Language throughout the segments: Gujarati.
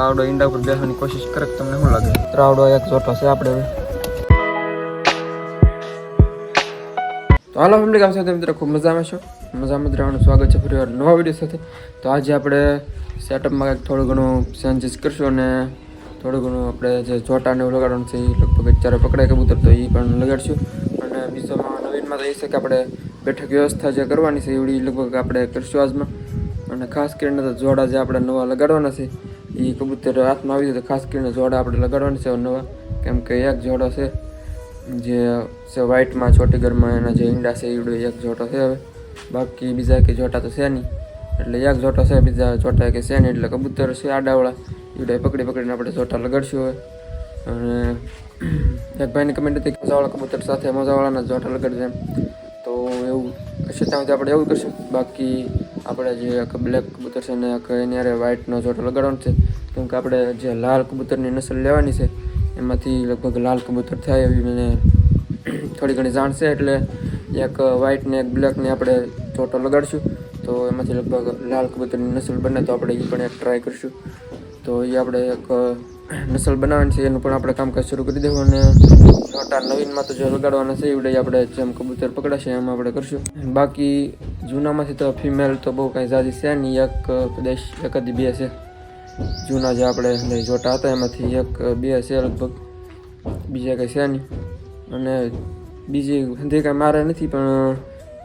આવડો ઈંડા ઉપર બેસવાની કોશિશ કરે તમને શું લાગે? ત્રાવડો એક જોટો છે આપણે તો હાલો ફેમિલી કામ સાથે મિત્રો ખૂબ મજામાં છો? મજામાં જ રહેવાનું. સ્વાગત છે ફરી વાર નવા વીડિયો સાથે. તો આજે આપણે સેટઅપમાં કંઈક થોડું ઘણું ચેન્જીસ કરશું અને થોડું ઘણું આપણે જે જોટાને લગાડવાનું છે એ લગભગ અત્યારે પકડાય કબૂતર, તો એ પણ લગાડશું. અને બીજામાં નવીનમાં તો એ છે કે આપણે બેઠક વ્યવસ્થા જે કરવાની છે એવડી લગભગ આપણે કરશું આજમાં. અને ખાસ કરીને તો જોડા જે આપણે નવા લગાડવાના છે એ કબૂતર હાથમાં આવી તો ખાસ કરીને જોડા આપણે લગાડવાના છે નવા. કેમ કે એક જોડો છે, જે છે વ્હાઇટમાં ઘરમાં એના જે ઈંડા છે ઈડો એક જોટો છે હવે. બાકી બીજા કે જોટા તો છે નહીં. એટલે એક જોટો છે, બીજા જોટા કે છે નહીં. એટલે કબૂતર છે આડાવાળા. ઈડો પકડી પકડીને આપણે જોટા લગાડશું હવે. અને એક ભાઈની કમેન્ટ હતી મજાવાળા કબૂતર સાથે મજાવાળાના જોટા લગાડશે એમ. તો એવું, હશે ત્યાં આપણે એવું કરશું. બાકી આપણે જે એક બ્લેક કબૂતર છે ને એની અરે વ્હાઇટનો જોટો લગાડવાનો છે. કેમ કે આપણે જે લાલ કબૂતરની નસલ લેવાની છે, એમાંથી લગભગ લાલ કબૂતર થાય એવી મને થોડી ઘણી જાણ છે. એટલે એક વ્હાઇટ એક બ્લેકને આપણે જોટો લગાડશું. તો એમાંથી લગભગ લાલ કબૂતરની નસલ બને તો આપણે એ પણ એક ટ્રાય કરીશું. તો એ આપણે એક નસલ બનાવવાની છે. એનું પણ આપણે કામકાજ શરૂ કરી દેવું અને મોટા નવીનમાં તો જે લગાડવાના છે એવડે આપણે જેમ કબૂતર પકડાશે એમ આપણે કરશું. બાકી જૂનામાંથી તો ફિમેલ તો બહુ કાંઈ ઝાઝી છે નહીં. એક, કદાચ એક જ બે છે. જૂના જે આપણે જોટા હતા, એમાંથી એક, બે છે લગભગ. બીજા કંઈ છે નહીં. અને બીજી હંધી કાંઈ મારે નથી, પણ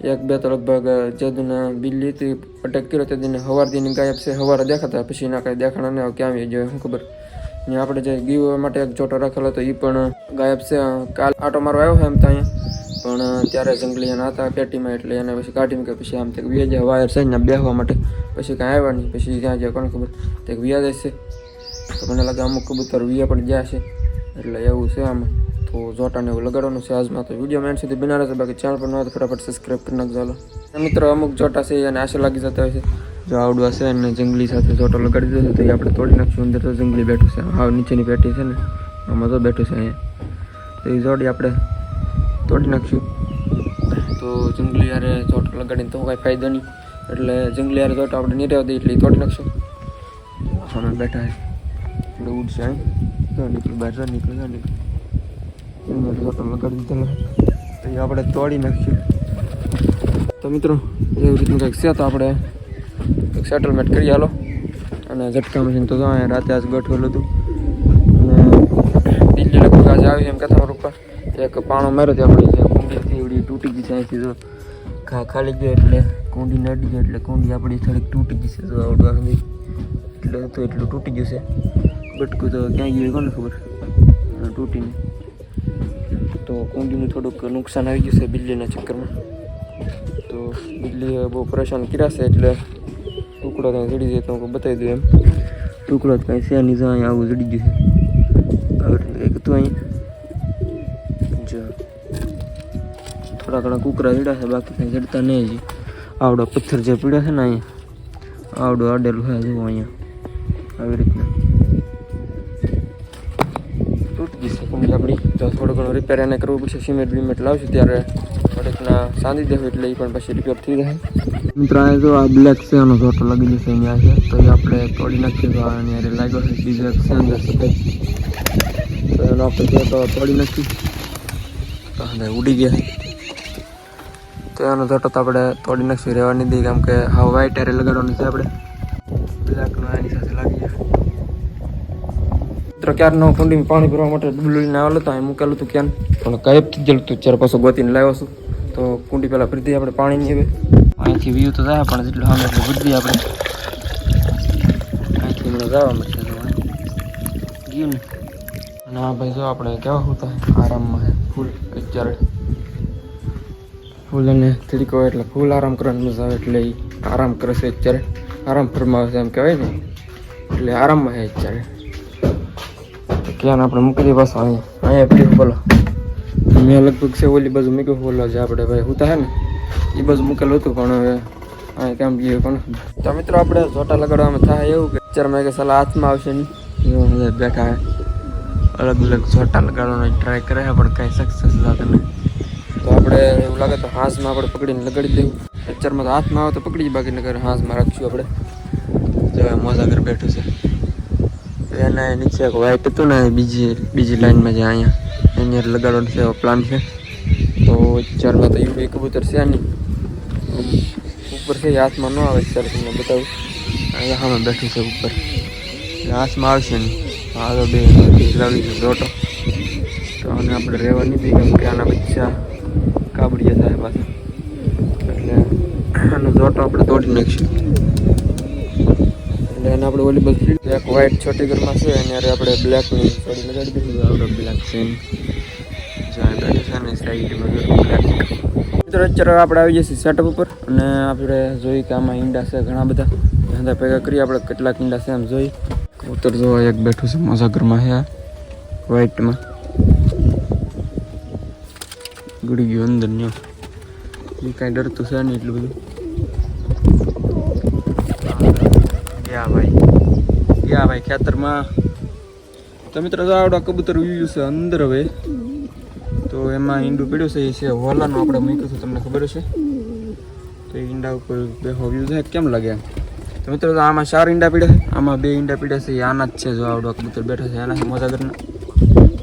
એક, બે તો લગભગ જે દિન બિલ્લી હતી, અટેક કર્યો તે દિને હવાર દિન ગાયબ છે. હવારે દેખાતા, પછી ના કાંઈ દેખાણા નહીં ક્યાં આવી જાય શું ખબર. ને આપણે જે ગીવ માટે એક જોટો રાખેલો હતો એ પણ ગાયબ છે. કાલ આટો મારો આવ્યો છે એમ તો અહીંયા. પણ ત્યારે જંગલી એના હતા, પેટીમાં એટલે એને પછી કાઢી મૂકે પછી આમ તે વ્યાજા વાયર છે ને બેહવા માટે. પછી કાંઈ આવ્યા નહીં. પછી ક્યાં ગયા કોને ખબર? તે વ્યાજ છે તો મને લાગે અમુક કબૂતર વ્યા પણ ગયા છે. એટલે એવું છે આમાં. તો જોટાને એવું લગાડવાનું છે આજમાં. તો વીડિયો મેન સુધી બનાવે છે બાકી ચેનલ પર ન હોય ફટાફટ સબસ્ક્રાઈબ કરી નાખજો. અને મિત્રો, અમુક જોટા છે અને આશા લાગી જતા હોય છે. જો આવડવા છે અને જંગલી સાથે જોટો લગાડી દેશે તો એ આપણે તોડી નાખશું. અંદર તો જંગલી બેઠું છે. હાવ નીચેની પેટી છે ને. આમાં તો બેઠું છે અહીંયા. તો એ જોડી આપણે તોડી નાખશું તો જંગલી યારે ચોટ લગાડીને તો કાંઈ ફાયદો નહીં. એટલે જંગલી યારે ચોટ આપણે નહીં રહેવા દઈએ એટલે તોડી નાખશું. સામે બેઠા છે. એટલે ઉડશે એમ જો નીકળ બહાર જો નીકળ જો ચોટ એનો લગાડી દીધેલો તો એ આપણે તોડી નાખ્યું તો મિત્રો એવી રીતનું કંઈક છે તો આપણે એક સેટલમેન્ટ કરી હાલો અને ઝટકા મશીન તો રાતે આજ ગોઠવેલું હતું. અને દિલ્હી લગભગ આજે આવી એમ કહેતા ઉપર. એક પાણો માર્યો તે આપણી જે કુંડી હતી, એવડી તૂટી ગઈ છે અહીંથી જો. ખાલી ગયો એટલે કુંડી નડી ગયો એટલે કુંડી આપણી થોડીક તૂટી ગઈ છે જો આવડવા એટલે હતું, એટલું તૂટી ગયું છે. બટકું તો ક્યાં ગયું કોને ખબર? તૂટીને તો કુંડીનું થોડુંક નુકસાન આવી ગયું છે બિલ્લીના ચક્કરમાં. તો બિલ્લીએ બહુ પરેશાન છે એટલે ટુકડો કાંઈ જડી જાય તો બતાવી દઉં એમ. ટુકડો કાંઈ છે નહીં, જો અહીંયા આવું જડી ગયું છે. એક તો અહીં થોડા ઘણા કૂકરા જડ્યા છે બાકી કંઈ જડતા નહીં હજી. આવડો પથ્થર જે પીડ્યો છે ને અહીંયા, આવડો અડેલું છે, જુઓ અહીંયા. આવી રીતના. તૂટી છે કુંડી આપણી. તો થોડો ઘણો રિપેર એને કરવું પડશે. સિમેન્ટ બિમેન્ટ લાવશું ત્યારે થોડીકના સાંધી દેવું એટલે એ પણ પછી રિપેર થઈ જાય. મિત્રો, આ જો આ બ્લેક છે એનો જોટો લગી જશે અહીંયા છે તો એ આપણે તોડી નાખીએ તો આની અરે લાગ્યો છે બીજો એક છે તો એનો આપણે જોટો તોડી નાખી તો ઉડી ગયા. તો એનો જોટો તો આપણે તોડી નાખશું. રહેવાની દઈએ કેમ કે હા વ્હાઈટ હારે લગાડવાનું છે આપણે. બ્લેકનો એની સાથે લાગી જાય. મિત્રો, ક્યારનો કુંડીમાં પાણી ભરવા માટે ડબલું આવેલો તો અહીં મૂકેલું હતું ક્યાં પણ ગાયબ થઈ ગયેલું હતું ત્યારે પાછું ગોતીને લાવ્યો છું. તો કુંડી પહેલાં ભરી આપણે પાણી નહીં હવે. અહીંથી વ્યૂ તો થાય, પણ જેટલું સામે એટલું ભરી આપણે. અહીંથી મને જવા તો ગયું ને ના ભાઈ, જો આપણે કેવા હોતા આરામમાં ફૂલ અત્યારે ફૂલ અને તરીકો એટલે ફૂલ આરામ કરવાની મજા આવે એટલે આરામ કરશે અત્યારે. આરામ ફરમાવે છે એમ કહેવાય ને. એટલે આરામમાં છે અત્યારે. ક્યાં આપણે મૂકી દઈએ પાછો અહીંયા. અહીંયા પડી બોલો. મેં લગભગ છે ઓલી બાજુ મૂક્યું બોલો જે આપણે ભાઈ હું હે ને એ બાજુ મૂકેલું હતું, પણ હવે અહીંયા કેમ ગયું ખબર. તો મિત્રો આપણે જોટા લગાડવામાં થાય એવું કે અત્યારમાં કે સલાહ હાથમાં આવશે નહીં. બેઠા અલગ અલગ જોટા લગાડવાનો ટ્રાય કરે પણ કાંઈ સક્સેસ થતું નહીં આપણે એવું લાગે તો હાંસમાં આપણે પકડીને લગાડી દેવું પિક્ચરમાં તો હાથમાં આવે તો પકડી બાકી નગર હાંસમાં રાખશું આપણે. જો મોજા ઘર બેઠું છે. એના નીચે એક વાઇટ હતું ને બીજી બીજી લાઈનમાં જે અહીંયા. એની લગાડવાનો છે એવો પ્લાન છે. તો ચારમાં તો એવું કબૂતર છે નહીં ઉપર છે હાથમાં ન આવે ત્યારે તમને બતાવું. અહીંયા હામે બેઠું છે ઉપર. હાથમાં આવશે નહીં. આ તો બે લાવી છે જોટો તો આને આપણે રહેવા નહીં દઈએ કેમ કે આના બચ્ચા કાબડિયા થાય પાછા. એટલે આનો જોટો આપણે તોડી નાખીશું. એટલે એને આપણે ઓલી બધી એક વ્હાઈટ છોટી ઘરમાં છે અરે આપણે બ્લેકની થોડી લગાડી દીધી. આવડો બ્લેક છે જ્યાં બેઠું છે બ્લેક મિત્રો, અત્યારે આપણે આવી જઈએ સેટઅપ ઉપર, અને આપણે જોઈ કે આમાં ઈંડા છે ઘણા બધા. ધંધા ભેગા કરી આપણે કેટલાક ઈંડા છે એમ જોઈ. કબૂતર જોવા એક બેઠું છે, મોજા ઘરમાં છે વ્હાઈટમાં ગુડી ગયું અંદર ન્યો એ કાંઈ ડરતું છે નહીં એટલું બધું. ગયા ભાઈ ગયા ભાઈ, ખેતરમાં. તો મિત્રો, જો આવડો કબૂતર ઉયું છે અંદર હવે. તો એમાં ઈંડું પીડ્યું છે, એ છે હોલાનું આપણે મૂક્યું છે, તમને ખબર છે તો એ ઈંડા ઉપર બે વ્યૂ છે, કેમ લાગે? તો મિત્રો આમાં ચાર ઈંડા પીડ્યા આમાં બે ઈંડા પીડ્યા છે, એ આના જ છે, જો આવડો કબૂતર બેઠા છે એના મોજા ઘરના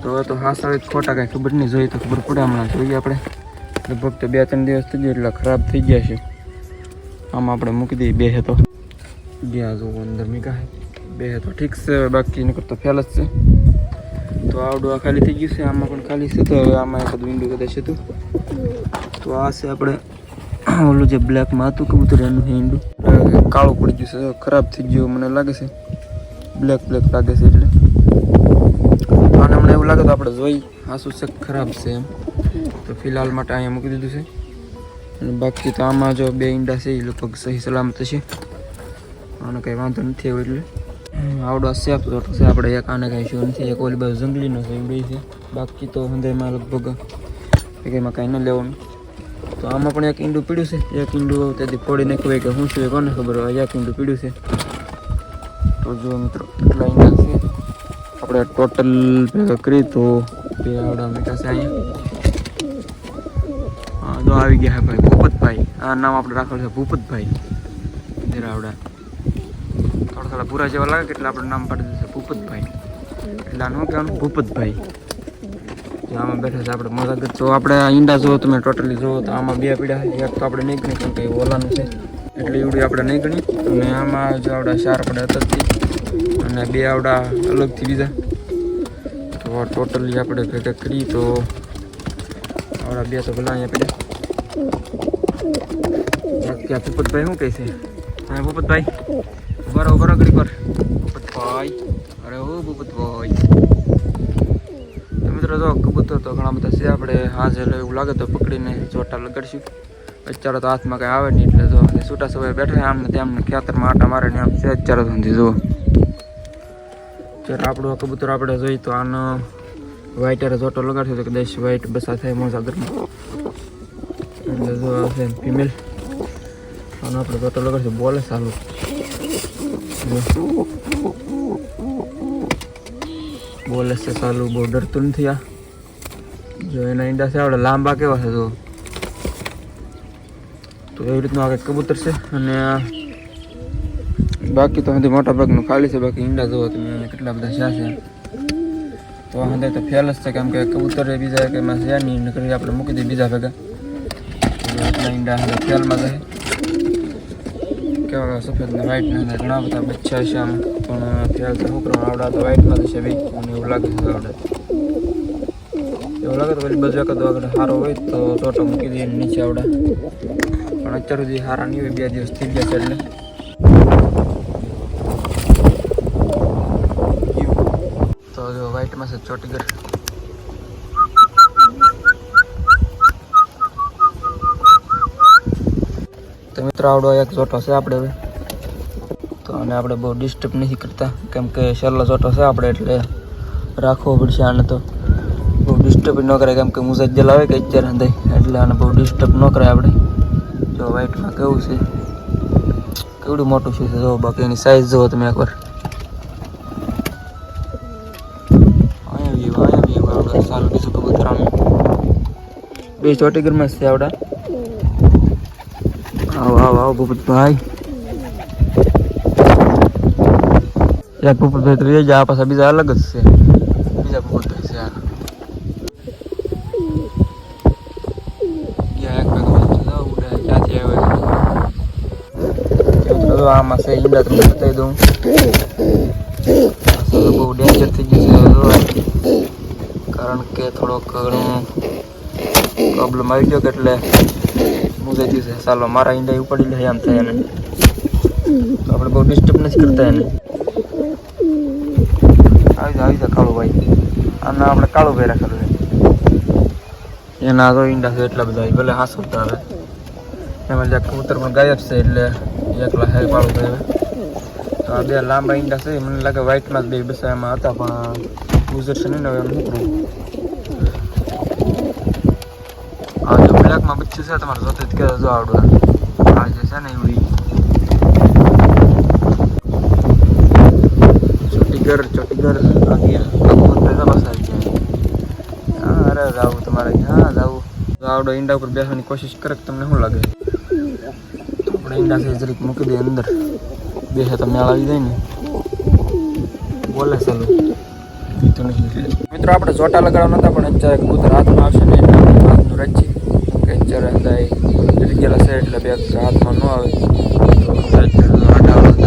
તો તો હાસ આવે ખોટા કાંઈ ખબર નહીં, જોઈએ તો ખબર પડે હમણાં, જોઈએ આપણે. લગભગ તો બે ત્રણ દિવસ થઈ ગયા, એટલે ખરાબ થઈ ગયા છે. આમાં આપણે મૂકી દઈએ, બે તો. ગયા જો અંદર મીકા બે તો ઠીક છે બાકી નકર તો ફેલ જ છે. તો આવડું આ ખાલી થઈ ગયું છે, આમાં પણ ખાલી છે તો હવે આમાં એક વિન્ડો કદાચ હતું. તો આ છે આપણે ઓલું જે બ્લેકમાં હતું કબૂતર એનું હિન્ડું કાળું પડી ગયું છે, ખરાબ થઈ ગયું મને લાગે છે. બ્લેક બ્લેક લાગે છે એટલે. એવું લાગે તો આપણે જોઈ. આ શું છે ખરાબ છે એમ. તો ફિલહાલ માટે અહીંયા મૂકી દીધું છે. અને બાકી તો આમાં જો બે ઈંડા છે, એ લગભગ સહી સલામત છે. આને કંઈ વાંધો નથી આવ્યો એટલે. આવડો સેફ જોતો છે આપણે એક આને કાંઈ શું નથી, એક ઓલી બાજુ જંગલીનો છે એ છે. બાકી તો હંધાઈમાં લગભગ એમાં કાંઈ ન લેવાનું. તો આમાં પણ એક ઈંડું પીડ્યું છે. એક ઈંડું ત્યાંથી ફોડી નાખ્યું કે શું છે એ કોને ખબર હોય. એક ઈંડું પીડ્યું છે. તો જો મિત્રો છે આપણે ટોટલ ભેગા કરી તો બે આવડા મીઠા છે અહીંયા. હા તો આવી ગયા છે ભાઈ, ભૂપતભાઈ. આ નામ આપણે રાખેલું છે ભૂપતભાઈ. દેરાવડા થોડા થોડા પૂરા જેવા લાગે એટલે આપણે નામ પાડી દીધું છે ભૂપતભાઈ. એટલે આનું કહેવાનું? ભૂપતભાઈ. આમાં બેઠા છે આપણે મજાક તો આપણે ઈંડા જુઓ તમે ટોટલી જુઓ તો આમાં બે પીડા છે. એક તો આપણે નહીં ગણી કેમ કે ઓલાનું છે. એટલે એવડી આપણે નહીં ગણી. અને આમાં જો આવડા ચાર પડે અતરથી અને બે આવડા અલગથી બીજા. તો ટોટલી આપણે ભેગા કરી તો આવડા બે તો ભલા અહીંયા પડ્યા. બાકી આ શું કહે છે? હા, ભૂપતભાઈ. ઊભા રહો ઘડી પર ભૂપતભાઈ, અરે ઓ ભૂપતભાઈ. મિત્રો જો કબૂતર તો ઘણા બધા છે આપણે. હાજે લો એવું લાગે તો પકડીને ચોટા લગાડશું. અત્યારે તો હાથમાં કાંઈ આવે નહીં, એટલે જો છૂટા સમય બેઠા આમને તેમને ખેતરમાં આટા મારે ને આમ છે, અત્યારે સુધી જુઓ. જ્યારે આપણું આ કબૂતર આપણે જોઈએ તો આનો વ્હાઈટ જોટો લગાડશે તો કદાચ વ્હાઈટ બસા થાય મોજા ઘરમાં એટલે જો છે ફિમેલ આનો આપણે જોટો લગાડશે બોલે સારું બોલે છે સાલું, બહુ ડરતું નથી આ. જો એના ઈંડા છે આપણે લાંબા કેવા છે, જો. તો એવી રીતનું આ કબૂતર છે, અને આ બાકી તો હજી મોટા ભાગનું ખાલી છે, બાકી ઈંડા જોવો તમે કેટલા બધા છે છે. તો હંદે તો ફેલ જ છે, કેમ કે કબૂતર બીજા કે એમાં છે નહીં નીકળી આપણે મૂકી દઈએ બીજા ભેગા. એટલા ઈંડા હંદે ફેલમાં જાય કેવા સફેદ ને વ્હાઈટ ને ઘણા બધા બચ્ચા છે આમ. પણ ફેલ તો શું આવડા તો વ્હાઈટમાં જશે બી મને એવું લાગે છે આવડે. એવું લાગે તો પછી બાજુ કદો આગળ સારો હોય તો ટોટો મૂકી દઈએ નીચે આવડે. પણ અત્યાર સુધી સારા નહીં હોય, બે દિવસ થઈ ગયા છે એટલે. તો જો વ્હાઈટમાં છે ચોટીગર તો મિત્રો આવડો એક ચોટો છે આપણે હવે. તો અને આપણે બહુ ડિસ્ટર્બ નથી કરતા. કેમ કે છેલ્લો ચોટો છે આપણે, એટલે રાખવો પડશે આને તો. બહુ ડિસ્ટર્બ ન કરે કેમ કે મુજબ જલાવે કે અત્યારે અંદર. એટલે આને બહુ ડિસ્ટર્બ ન કરે આપણે. જો વ્હાઈટમાં કેવું છે? કેવડું મોટું છે? જો બાકી એની સાઇઝ જુઓ તમે એકવાર અહીંયા વ્યૂ અહીંયા વ્યૂ આવડે સારું બીજું કબૂતર આમ બે ચોટી ગરમ છે આવડા. આવો આવો આવો, ભૂપતભાઈ. એક ભૂપતભાઈ, તો એ જ, આ પાછા બીજા અલગ જ છે. બીજા ભૂપતભાઈ છે, આ. આમાં છે ઈંડા તમને બતાવી દઉં. બહુ ડેન્જર થઈ ગયું છે કારણ કે થોડોક ઘણું પ્રોબ્લેમ આવી ગયો એટલે હું દીધું છે, ચાલો, મારા ઈંડા ઉપાડી લે આમ થાય એને. તો આપણે બહુ ડિસ્ટર્બ નથી કરતા એને. આવી જાય આવી જાય કાળું ભાઈ. આના આપણે કાળું ભાઈ રાખેલું છે. એના તો ઈંડા છે એટલા બધા, ભલે હાસવતા આવે. એમાં જ્યાં કબૂતર પણ ગાયબ છે એટલે એકલા હે કાળો ભાઈ તો આ બે લાંબા ઈંડા છે મને લાગે વ્હાઈટમાં જ બે બસ એમાં હતા, પણ ગુજરશે નહીં ને એમ શું કરવું આ જો બ્લેકમાં છે તમારે જોતે જ કે જો આવડું આ જે છે ને એવડી. ચોટીગર ચોટીગર અરે જાવું તમારે. હા, જાવું. આવડો ઈંડા ઉપર બેસવાની કોશિશ કરે તમને શું લાગે? આપણે ઈંડા છે જરીક મૂકી દે અંદર. બેસે મેળ આવી જાય ને. બોલે ચાલુ મિત્રો, આપણે ચોટા લગાડવા નતા, પણ અત્યારે કબૂતર હાથમાં આવશે ને હાથનું રાખીએ અંદર ગયેલા છે એટલે બે હાથમાં ન આવે.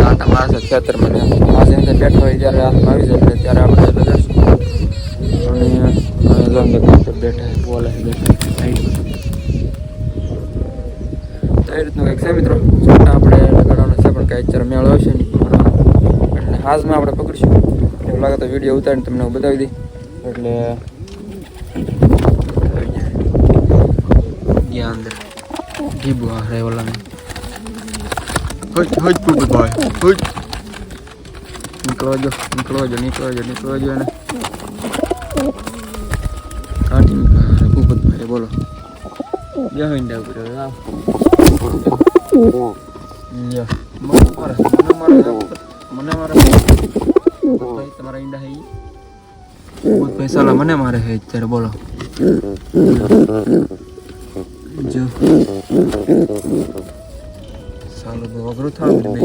આટા માણસ ખેતરમાં ને આજે અંદર બેઠા જ્યારે હાથમાં આવી જાય ત્યારે આપણે લગાડશું બેઠા બોલે બેઠા એ રીતનું કંઈક છે આપણે લગાડવાના છે પણ કાંઈ મેળ આવશે નહીં એટલે હાથમાં આપણે પકડીશું એવું લાગે તો વીડિયો ઉતારીને તમને હું બતાવી દઈ એટલે ગયા અંદર જીબુ આ રે ઓલાને હોય હોય પૂપત ભાઈ હોય નીકળવા જો નીકળવા જો નીકળવા જો નીકળવા જો એને કાઢી નીકળવા પૂપત ભાઈ બોલો યા ઈંડા ઉપર હવે આવ યા મને મારે મને મારે મને મારે ભાઈ તમારા ઈંડા હે ઈ? ભાઈ સાલા મને મારે હે અત્યારે બોલો જો સાલો તો અઘરું થાય બે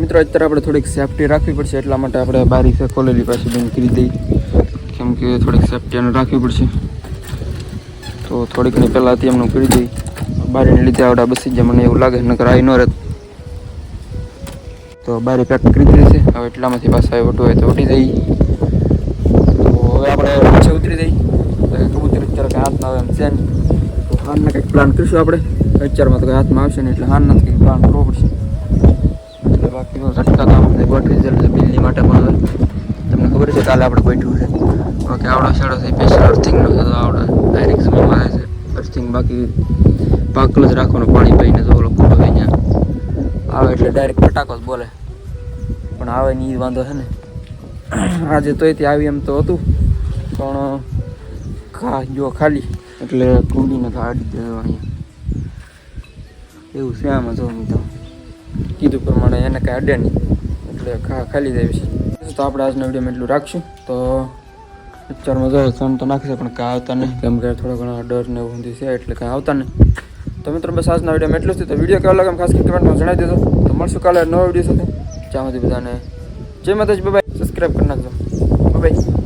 મિત્રો, અત્યારે આપણે થોડીક સેફટી રાખવી પડશે, એટલા માટે આપણે બારી છે ખોલેલી પાસે બંધ કરી દઈ. કેમ કે થોડીક સેફટી રાખવી પડશે. તો થોડીક ઘણી પહેલાંથી એમનું કરી દઈ. બારીને લીધે આવડા બસી જાય, મને એવું લાગે, નકર આવી ન રહેત તો બારી પેક કરી દીધી છે. હવે એટલામાંથી પાછા વટવું હોય તો વટી જઈ તો હવે આપણે નીચે ઉતરી જઈ કબૂતર અત્યારે કંઈ હાથમાં આવે એમ છે ને તો હાલના કંઈક પ્લાન કરીશું આપણે. અત્યારમાં તો કંઈ હાથમાં આવશે નહીં, એટલે હાલના કંઈક પ્લાન કરવો પડશે. એટલે બાકી તો ઝટકા તો આપણે ગોઠવી છે બિલ્લી માટે પણ તમને ખબર છે કાલે આપણે ગોઠવ્યું છે. બાકી આવડો શેડો છે સ્પેશિયલ અર્થિંગનો છે, તો આવડે ડાયરેક્ટ આવે છે. અર્થિંગ બાકી પાકલ જ રાખવાનું, પાણી પીને તો ઓલો ખોટો થઈ ત્યાં આવે એટલે ડાયરેક્ટ ફટાકો જ બોલે. પણ આવે નહીં એ વાંધો છે ને. આજે તોય ત્યાં આવી એમ તો હતું, પણ ખા જો ખાલી. એટલે કુંડીને કાઢી દેવા અહીંયા. એવું છે આમાં જો તો કીધું પ્રમાણે એને કાંઈ અડે નહીં, એટલે ખા ખાલી દેવી છે. તો આપણે આજના વિડીયોમાં એટલું રાખશું. તો પિક્ચરમાં જો સન તો નાખશે, પણ કાંઈ આવતા નહીં. કેમ કે થોડો ઘણો ડર ને એવું છે, એટલે કાંઈ આવતા નહીં. તો મિત્રો બસ આજના વિડીયોમાં એટલું જ. તો વીડિયો કેવો લાગે ખાસ કરીને કમેન્ટમાં જણાવી દેજો. તો મળશું કાલે નવો વીડિયો સાથે. જ્યાં સુધી બધાને જય માતાજી બાય સબસ્ક્રાઈબ કરી નાખજો. બાય